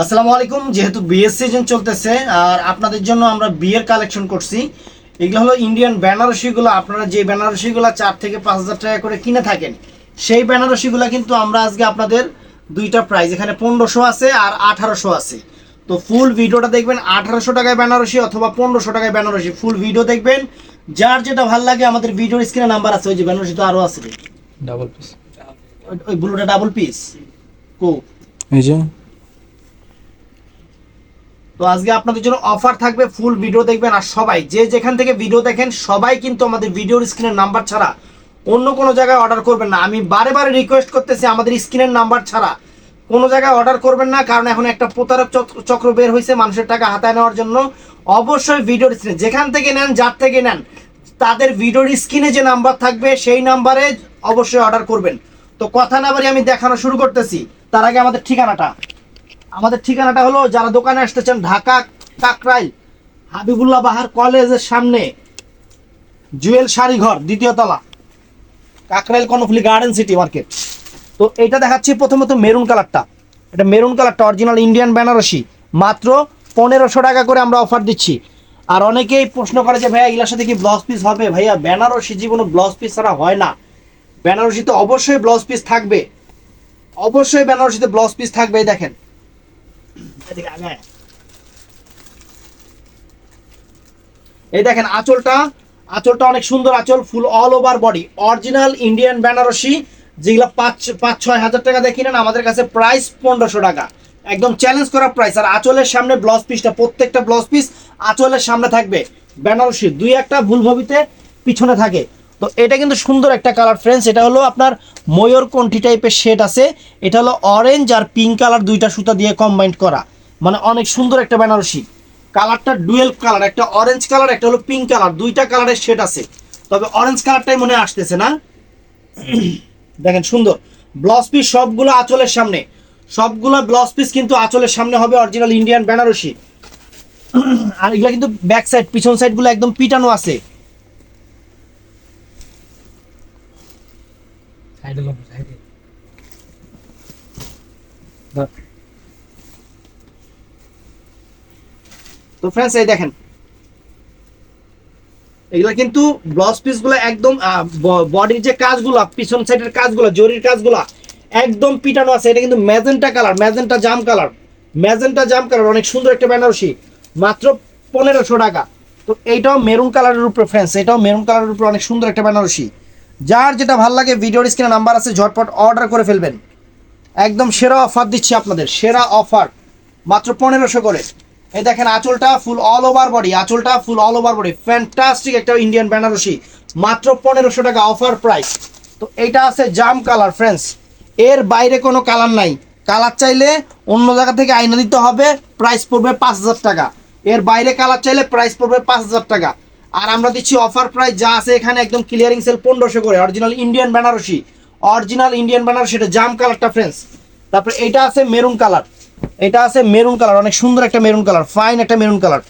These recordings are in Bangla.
আসসালামু আলাইকুম যেহেতু বিয়ের সিজন চলতেছে আর আপনাদের জন্য আমরা বিয়ের কালেকশন করছি। এগুলো হলো ইন্ডিয়ান বেনারসিগুলো আপনারা যে বেনারসিগুলো চার থেকে পাঁচ হাজার টাকা করে কিনে থাকেন সেই বেনারসিগুলো কিন্তু আমরা আজকে আপনাদের দুইটা প্রাইস এখানে পনেরোশো আছে আর আঠারোশো আছে। তো ফুল ভিডিওটা দেখবেন আঠারোশো টাকায় বেনারসি অথবা পনেরোশো টাকায় বেনারসি ফুল ভিডিও দেখবেন। যার যেটা ভালো লাগে আমাদের ভিডিওর স্ক্রিনে নাম্বার আছে ওই যে বেনারসি তো আরও আছে। ডাবল পিস ওই- ওই ব্লুটা ডাবল পিস কো এই যে। তো আজকে আপনাদের জন্য অফার থাকবে ফুল ভিডিও দেখবেন আর সবাই, যে যেখান থেকে ভিডিও দেখেন, সবাই কিন্তু আমাদের ভিডিওর স্ক্রিনের নাম্বার ছাড়া অন্য কোনো জায়গায় অর্ডার করবেন না। আমি বারে বারে রিকোয়েস্ট করতেছি আমাদের স্ক্রিনের নাম্বার ছাড়া। কোনো জায়গায় অর্ডার করবেন না, কারণ এখন একটা প্রতারক চক্র- বের হয়েছে মানুষের টাকা হাতায় নেওয়ার জন্য। অবশ্যই ভিডিওর স্ক্রিনে যেখান থেকে নেন, যার থেকে নেন, তাদের ভিডিওর স্ক্রিনে যে নাম্বার থাকবে, সেই নাম্বারে অবশ্যই অর্ডার করবেন। তো কথা না বাড়ি আমি দেখানো শুরু করতেছি। তার আগে আমাদের ঠিকানাটা। আমাদের ঠিকানাটা হলো, যারা দোকানে আসতেছেন ঢাকা কাকরাইল, হাবিবুল্লাহ বাহার কলেজের সামনে, জুয়েল শাড়িঘর দ্বিতীয় তলা, Kakrail Karnaphuli garden city market. তো এটা দেখাচ্ছি প্রথমত মেরুন কালারটা। এটা মেরুন কালারটা, অরিজিনাল ইন্ডিয়ান বেনারসি। মাত্র পনেরোশো টাকা করে আমরা অফার দিচ্ছি। আর অনেকেই প্রশ্ন করে যে, ভাইয়া, এগুলোর সাথে কি ব্লাউজ পিস হবে? ভাইয়া, বেনারসি জীবনে ব্লাউজ পিস ছাড়া হয় না। বেনারসিতে অবশ্যই ব্লাউজ পিস থাকবে। অবশ্যই বেনারসিতে ব্লাউজ পিস থাকবে দেখেন। এই দেখেন আঁচলটা আঁচলটা অনেক সুন্দর আঁচল full all over body original Indian Benarasi যেগুলো পাঁচ পাঁচ, ছয় হাজার টাকা দেখি নেন আমাদের কাছে প্রাইস পনেরোশো টাকা। একদম চ্যালেঞ্জ করা প্রাইস আর আঁচলের সামনে ব্লাউজ পিসটা প্রত্যেকটা ব্লাউজ পিস আঁচলের সামনে থাকবে। বেনারসি দুই একটা ভুল ভবিতে পিছনে থাকে। তো এটা কিন্তু সুন্দর একটা কালার ফ্রেন্ডস এটা হলো আপনার ময়ূর কণ্ঠি টাইপের শেড আছে, এটা হলো অরেঞ্জ আর পিঙ্ক কালার দুইটা সুতা দিয়ে কম্বাইন্ড করা। মানে অনেক সুন্দর একটা বেনারসি। কালারটা ডুয়েল কালার একটা অরেঞ্জ কালার একটা হলো পিঙ্ক কালার দুইটা কালারের শেড আছে। তবে অরেঞ্জ কালারটাই মনে আসতেছে না? দেখেন সুন্দর। ব্লাউজ পিস সবগুলো আঁচলের সামনে। সবগুলো ব্লাউজ পিস কিন্তু আঁচলের সামনে হবে অরিজিনাল ইন্ডিয়ান বেনারসি। আর এগুলো কিন্তু ব্যাক সাইড পিছন সাইডগুলো একদম পিটানো আছে। সাইডে লোক সাইডে তো ফ্রেন্ডস এই দেখেন। এগুলা কিন্তু ব্লাউজ পিসগুলো একদম বডির যে কাজগুলো, পিছন সাইডের কাজগুলো, জরির কাজগুলো, একদম পিটানো আছে। এটা কিন্তু ম্যাজেন্টা কালার ম্যাজেন্টা জাম কালার ম্যাজেন্টা জাম কালার অনেক সুন্দর একটা বেনারসি, মাত্র পনেরোশো টাকা। তো এইটাও মেরুন কালারের উপরে ফ্রেন্ডস এটাও মেরুন কালারের উপরে অনেক সুন্দর একটা বেনারসি। যার যেটা ভালো লাগে, ভিডিওর স্ক্রিনে নাম্বার আছে, ঝটপট অর্ডার করে ফেলবেন। একদম সেরা অফার দিচ্ছি আপনাদের, সেরা অফার মাত্র পনেরোশো করে। এই দেখেন আঁচলটা ফুল অল ওভার বডি আঁচলটা full all over body fantastic একটা ইন্ডিয়ান বেনারসি মাত্র পনেরোশো টাকা অফার প্রাইস তো এইটা আছে জাম কালার ফ্রেন্ডস এর বাইরে কোনো কালার নাই। কালার চাইলে অন্য জায়গা থেকে আইনা দিতে হবে প্রাইস পড়বে পাঁচ হাজার টাকা। এর বাইরে কালার চাইলে প্রাইস পড়বে পাঁচ হাজার টাকা। আর আমরা দিচ্ছি অফার প্রাইস যা আছে এখানে একদম ক্লিয়ারিং সেল পনেরোশো করে original Indian Benarasi original Indian Benarasi এটা জাম কালারটা ফ্রেন্ডস তারপরে এটা আছে মেরুন কালার এটা আছে মেরুন কালার, অনেক সুন্দর একটা মেরুন কালার, ফাইন একটা মেরুন কালার।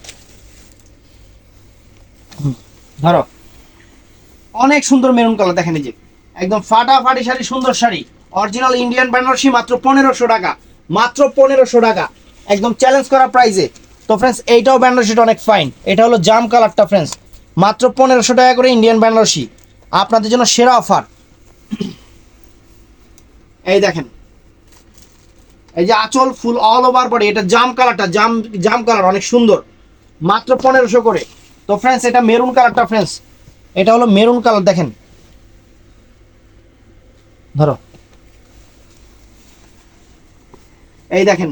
ধরো। অনেক সুন্দর মেরুন কালার, দেখেন এই যে। একদম ফাটাফাটি শাড়ি, সুন্দর শাড়ি। অরিজিনাল ইন্ডিয়ান বেনারসি মাত্র পনেরোশো টাকা। মাত্র পনেরোশো টাকা। একদম চ্যালেঞ্জ করা প্রাইসে তো ফ্রেন্ডস এইটাও বেনারসিটা অনেক ফাইন এটা হলো জাম কালারটা ফ্রেন্ডস মাত্র পনেরোশো টাকা করে ইন্ডিয়ান বেনারসি আপনাদের জন্য সেরা অফার এই দেখেন। এই যে আঁচল ফুল অল ওভার বডি এটা জাম কালারটা, জাম জাম কালার, অনেক সুন্দর। মাত্র পনেরোশো করে। তো ফ্রেন্ডস এটা মেরুন কালারটা ফ্রেন্ডস এটা হলো মেরুন কালার, দেখেন। ধরো। এই দেখেন,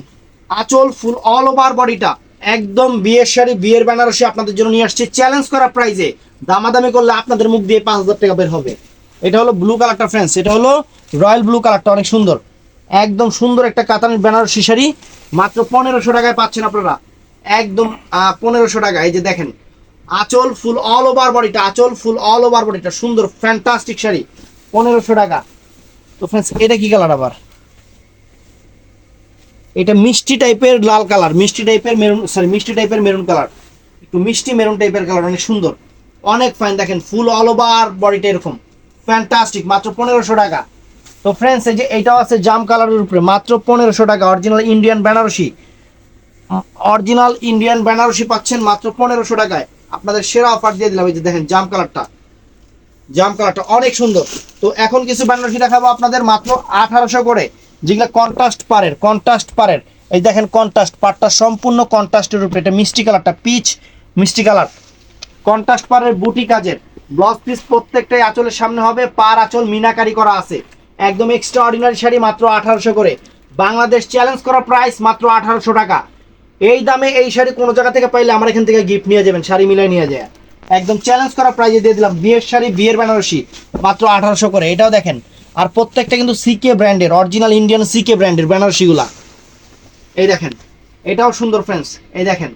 আঁচল ফুল অল ওভার বডিটা একদম বিয়ের শাড়ি, বিয়ের বেনারসি আপনাদের জন্য নিয়ে আসছে। চ্যালেঞ্জ করা প্রাইজে দামাদামি করলে আপনাদের মুখ দিয়ে পাঁচ হাজার টাকা বের হবে। এটা হলো ব্লু কালারটা ফ্রেন্ডস এটা হলো রয়্যাল ব্লু কালারটা, অনেক সুন্দর। একদম সুন্দর একটা কাতানের বেনারসি শাড়ি। মাত্র পনেরোশো টাকায় পাচ্ছেন আপনারা। একদম পনেরোশো টাকা। এই যে দেখেন, আঁচল ফুল অল ওভার বডিটা আঁচল ফুল অল ওভার বডিটা সুন্দর ফ্যান্টাস্টিক শাড়ি। পনেরোশো টাকা। তো ফ্রেন্ডস এটা কি কালার আবার? এটা মিষ্টি টাইপের লাল কালার মিষ্টি টাইপের মেরুন সরি মিষ্টি টাইপের মেরুন কালার একটু মিষ্টি মেরুন টাইপের কালার অনেক সুন্দর। অনেক ফাইন দেখেন ফুল অল ওভার বডিটা এরকম। ফ্যান্টাস্টিক মাত্র পনেরোশো টাকা। তো ফ্রেন্ডস এই যে এইটাও আছে জাম কালারের উপরে, মাত্র পনেরোশো টাকা original Indian Benarasi original Indian Benarasi পাচ্ছেন মাত্র পনেরোশো টাকায়। আপনাদের সেরা অফার দিয়ে দিলাম, এই যে দেখেন জাম কালারটা। জাম কালারটা অনেক সুন্দর। তো এখন কিছু বেনারসি দেখাবো আপনাদের, মাত্র আঠারোশো করে। যেগুলো কন্ট্রাস্ট পারের কন্ট্রাস্ট পারের এই দেখেন কন্ট্রাস্ট পারটা সম্পূর্ণ কন্ট্রাস্টের উপরে। এটা মিষ্টি কালারটা পিচ মিষ্টি কালার। কন্ট্রাস্ট পারের বুটি কাজের। ব্লাউজ পিস প্রত্যেকটাই আঁচলের সামনে হবে পার আঁচল মিনাকারি করা আছে। একদম এক্সট্রা অর্ডিনারি শাড়ি মাত্র আঠারোশো করে। বাংলাদেশ চ্যালেঞ্জ করা প্রাইস মাত্র আঠারোশো টাকা। এই দামে এই শাড়ি কোনো জায়গা থেকে পাইলে আমার এখান থেকে গিফট নিয়ে যাবেন, শাড়ি মিলাই নিয়ে যায়। একদম চ্যালেঞ্জ করা প্রাইজে দিয়ে দিলাম, বিয়ের শাড়ি, বিয়ের বেনারসি, মাত্র আঠারোশো করে। এটাও দেখেন, আর প্রত্যেকটা কিন্তু সিকে ব্র্যান্ডের অরিজিনাল ইন্ডিয়ান সিকে ব্র্যান্ডের বেনারসিগুলা। এই দেখেন, এটাও সুন্দর ফ্রেন্ডস এই দেখেন।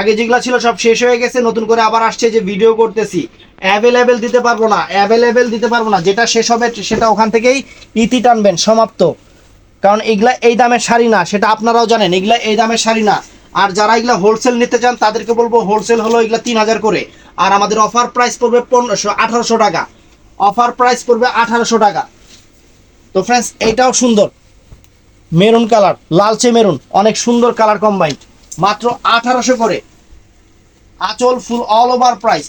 আগে যেগুলো ছিল সব শেষ হয়ে গেছে, নতুন করে আবার আসছে যে ভিডিও করতেছি। অ্যাভেলেবেল দিতে পারব না অ্যাভেলেবেল দিতে পারব না। যেটা শেষ হবে, সেটা ওখান থেকেই ইতি টানবেন, সমাপ্ত। কারণ এগুলা এই দামের শাড়ি না, সেটা আপনারাও জানেন, এগুলা এই দামের শাড়ি না। আর যারা এগুলা হোলসেল নিতে চান, তাদেরকে বলব হোলসেল হলো এগুলা তিন হাজার করে। আর আমাদের অফার প্রাইস পড়বে পনেরোশো, আঠারোশো টাকা। অফার প্রাইস পড়বে আঠারোশো টাকা। তো ফ্রেন্ডস এইটাও সুন্দর। মেরুন কালার লালচে মেরুন অনেক সুন্দর কালার কম্বাইন্ড মাত্র আঠারোশো করে। আঁচল ফুল অল ওভার প্রাইস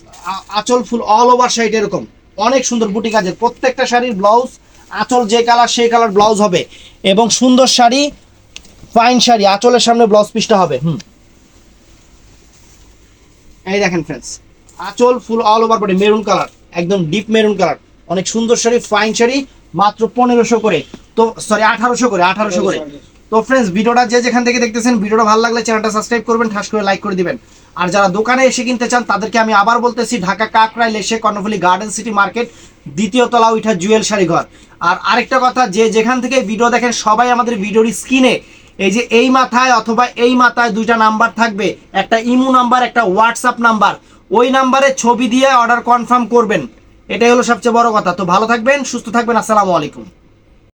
আঁচল ফুল অল ওভার সাইড এরকম। অনেক সুন্দর বুটি কাজের প্রত্যেকটা শাড়ির ব্লাউজ আঁচল যে কালার সেই কালার ব্লাউজ হবে। এবং সুন্দর শাড়ি ফাইন শাড়ি, আঁচলের সামনে ব্লাউজ পিসটা হবে। হুম। এই দেখেন ফ্রেন্ডস আঁচল full all over body maroon colour একদম ডিপ মেরুন কালার অনেক সুন্দর শাড়ি ফাইন শাড়ি, মাত্র পনেরোশো করে। তো সরি আঠারোশো করে আঠারোশো করে। তো ফ্রেন্ডস ভিডিওটা যে যেখান থেকে দেখতেছেন, ভিডিওটা ভালো লাগলে চ্যানেলটা সাবস্ক্রাইব করবেন, ঠাস করে লাইক করে দিবেন। আর যারা দোকানে এসে কিনতে চান, তাদেরকে আমি আবার বলতেছি, ঢাকা কাকরাইল এসে কর্ণফুলি গার্ডেন সিটি মার্কেট, দ্বিতীয় তলা উঠা জুয়েল শাড়ি ঘর। আর আরেকটা কথা, যে যেখান থেকে ভিডিও দেখেন, সবাই আমাদের ভিডিওর স্ক্রিনে এই যে এই মাথায় অথবা এই মাথায় দুইটা নাম্বার থাকবে, একটা ইমো নাম্বার, একটা হোয়াটসঅ্যাপ নাম্বার। ওই নাম্বারে ছবি দিয়ে অর্ডার কনফার্ম করবেন। এটাই হলো সবচেয়ে বড় কথা। তো ভালো থাকবেন, সুস্থ থাকবেন, আসসালামু আলাইকুম।